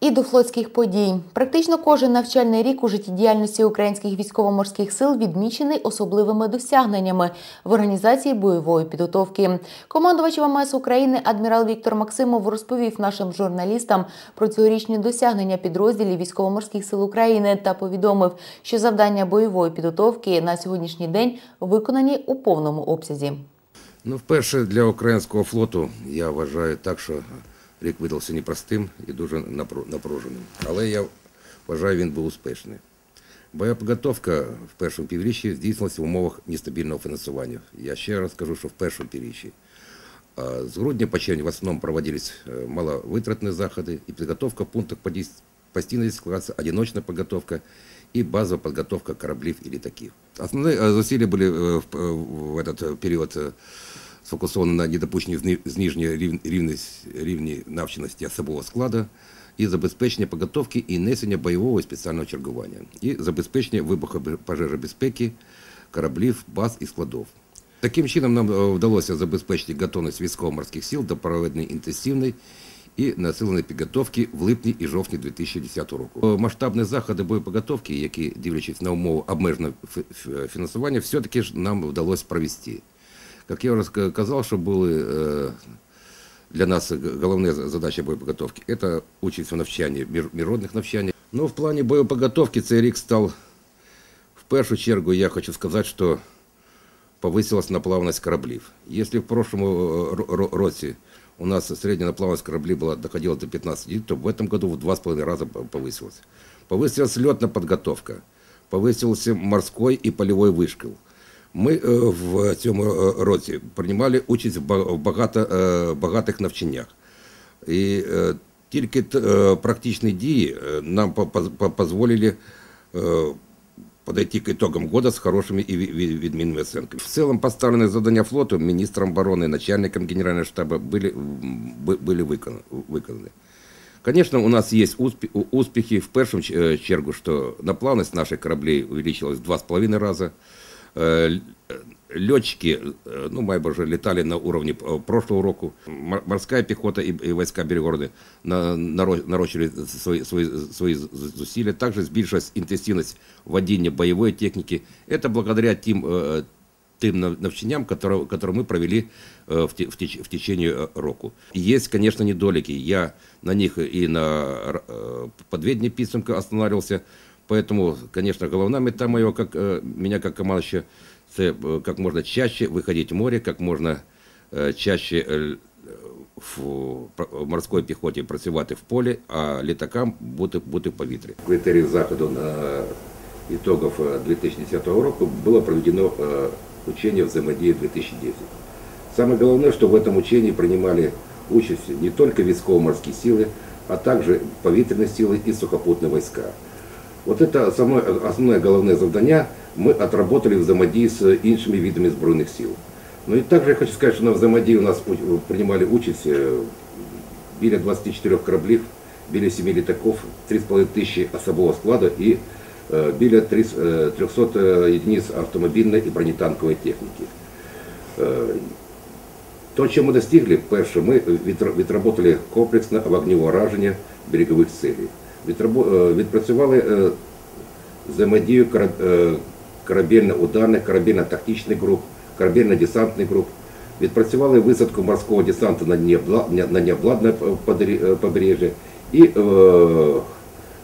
І до флотських подій. Практично кожен навчальний рік у життєдіяльності українських військово-морських сил відмічений особливими досягненнями в організації бойової підготовки. Командувач ВМС України адмірал Віктор Максимов розповів нашим журналістам про цьогорічні досягнення підрозділів військово-морських сил України та повідомив, що завдання бойової підготовки на сьогоднішній день виконані у повному обсязі. Ну, вперше для українського флоту я вважаю так, що рік видався непростим і дуже напру- напруженим. Але я вважаю, він був успішний. Бойова підготовка в першому півріччі здійснилася в умовах нестабільного фінансування. Я ще раз кажу, що в першому півріччі. А З грудня по червень в основному проводились э, маловитратні заходи і підготовка в пунктах подій- постійно складається одиночна підготовка і базова підготовка кораблів і літаків. Основні э, зусилля були э, в, э, в этот э, період Сфокусовані на недопущенні зни- зниження рів- рівність- рівні навченості особового складу і забезпечення підготовки і несення бойового і спеціального чергування, і забезпечення вибухопожежобезпеки кораблів, баз і складів. Таким чином нам е, вдалося забезпечити готовність військово-морських сил до проведення інтенсивної і населеної підготовки в липні і жовтні 2010 року. Е, Масштабні заходи боєпідготовки, які, дивлячись на умови обмеженого фі- фі- фінансування, все-таки ж нам вдалося провести. Як я вже ска- казав, що були е, для нас головна задача боєпідготовки – це участь в навчанні, мір- міжнародних навчаннях. Ну, в плані боєпідготовки цей рік став, в першу чергу, я хочу сказати, що повысилась наплавность кораблів. Если в прошлом э, ро- ро- році у нас средняя наплавность кораблей была, доходила до 15 единиц, то в этом году в 2,5 раза по- повысилась. Повысилась летная подготовка, повысился морской и полевой вышкіл. Ми е, в цьому е, році приймали участь в ба- в багато, е, багатих навчаннях. І е, тільки т- е, практичні дії е, нам по- по- по- позволили е, подойти к итогам года с хорошими и ви- ви- відмінними оценками. В целом поставленные задания флоту министром обороны, начальником генерального штаба были, м, бы- были выкона- выполнены. Конечно, у нас есть успе- у- успехи в первом ч- э, чергу, что наплавность наших кораблей увеличилась в два с половиной раза. Э, Летчики, э, ну, майже уже летали на уровне прошлого року. Мор- Морская пехота и, и войска берегороды на, наро- нарощили свои, свои, свои з- з- усилия. Также збільшилась интенсивность водения боевой техники. Это благодаря тем, э, нав- навчанням, которые, которые мы провели в, те- в, теч- в течение року. Есть, конечно, недолики. Я на них и на подведении підсумка останавливался. Поэтому, конечно, головная мета моего, как, э, меня как командующего, це э, как можно чаще выходить в море, как можно э, чаще э, в пр- морській піхоті працювати в полі, а літакам бути, бути в повітрі. Критерії заходу на итогов э, 2010 року было проведено э, учение «Взаимодействие 2010». Самое главное, что в этом учении принимали участь не только військово-морские силы, а также повітряные силы и сухопутные войска. Вот это самое основное головное завдання мы отработали в взаимодействии с іншими видами збройних сил. Ну и также я хочу сказать, что на взаимодействии у нас у- принимали участь э, біля 24 кораблів, біля 7 літаків, 3,5 тисячі особового складу і е, біля 300 е, 300 единиць автомобільної і бронетанкової техніки. Е, То, що ми достигли, перше, ми відра- відработали комплексне вогневе ураження берегових цілей. Е, Відпрацювали е, взаимодію кора- е, корабельно-ударних, корабельно-тактичних груп, корабельно-десантних груп. Відпрацювали висадку морського десанту на необла- на побережжя і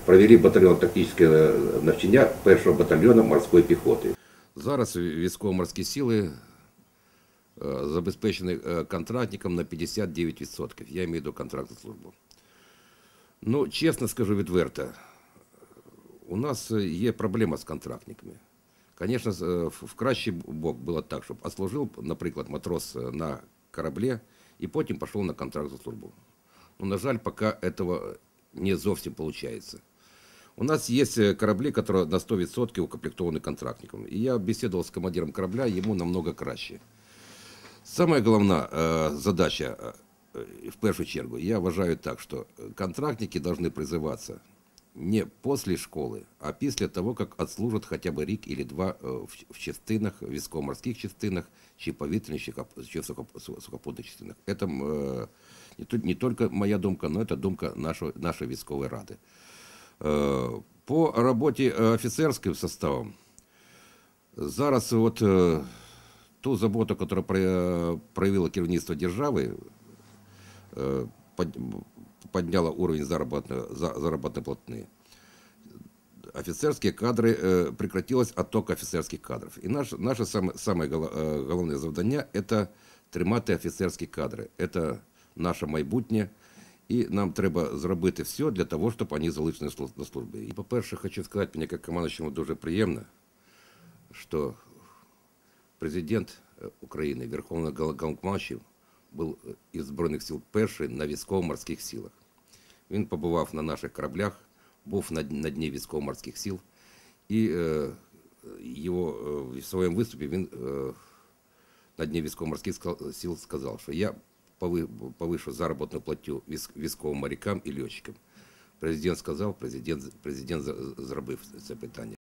провели батальйонно-тактичне е, навчання першого батальйону морської піхоти. Зараз військово-морські сили забезпечені контрактником на 59%. Я маю в контрактну службу. Ну, чесно скажу відверто, у нас е, є проблема з контрактниками. Звісно, з- е, в в кращий бок було так, щоб ослужив, наприклад, матрос е, на кораблі і потім пішов на контрактну службу. Ну, на жаль, поки цього не зовсім виходить. У нас есть э, корабли, которые на 100% укомплектованы контрактником. И я беседовал с командиром корабля, ему намного краще. Самая головная э, задача, э, в першу чергу, я вважаю так, что контрактники должны призываться не после школи, а після того, як відслужать хоча б рік або два е, в- в частинах, військово-морських частинах, чи повітряних, чи кап- чи сухоп- су- сухопутних частинах. Це е, не, то- не тільки моя думка, але це думка нашої, нашої військової ради. Е, По роботі е, офіцерським составом зараз от е, ту заботу, яку про- проявило керівництво держави, э, под- подняла уровень заработной, за- заработной платны. Офицерские кадры, э, прекратилось отток офицерских кадров. И наш, наше самое, самое голо- э, головне завдання – это тримати офіцерські кадри. Это наше майбутнє. І нам треба зробити все для того, щоб вони залишилися на слу- на службі. І, по-перше, хочу сказати, мені як командуючому дуже приємно, що президент е, України, Верховний Головнокомандуючий, був е, із Збройних сил перший на військово-морських силах. Він побував на наших кораблях, був на, на дні військово-морських сил, і е, його е, в своєму виступі він е, на дні військово-морських ска- сил сказав, що я пови- повишу заробітну платю військ- військовим морякам і льотчикам. Президент сказав, президент, президент за- зробив це питання.